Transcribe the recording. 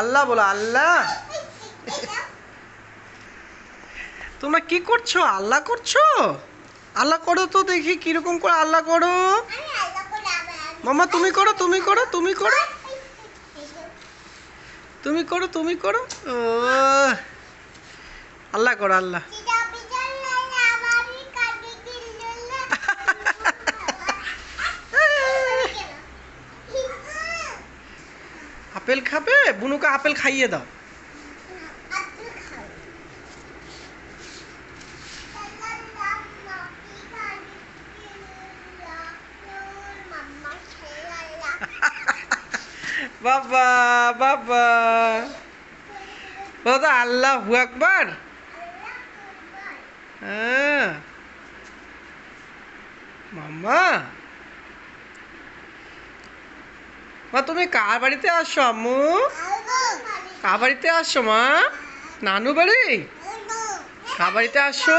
আল্লাহ বলো, আল্লাহ। তোমরা কি করছ? আল্লাহ করছ? আল্লাহ করো তো দেখি, কীরকম করে আল্লাহ করো। মামা, তুমি করো তুমি করো তুমি করো। তুমি করো তুমি করো। ও আল্লাহ করো, আল্লাহ। আপেল খাবে? বুনুকে আপেল খাইয়ে দাও। বাবা বাবা। দাদা আল্লাহ হু একবার হ্যাঁ। মাম্মা। মা তুমি কার বাড়িতে আসছো আম্মু? কার বাড়িতে আসছো মা? নানু বাড়ি? কার বাড়িতে আসছো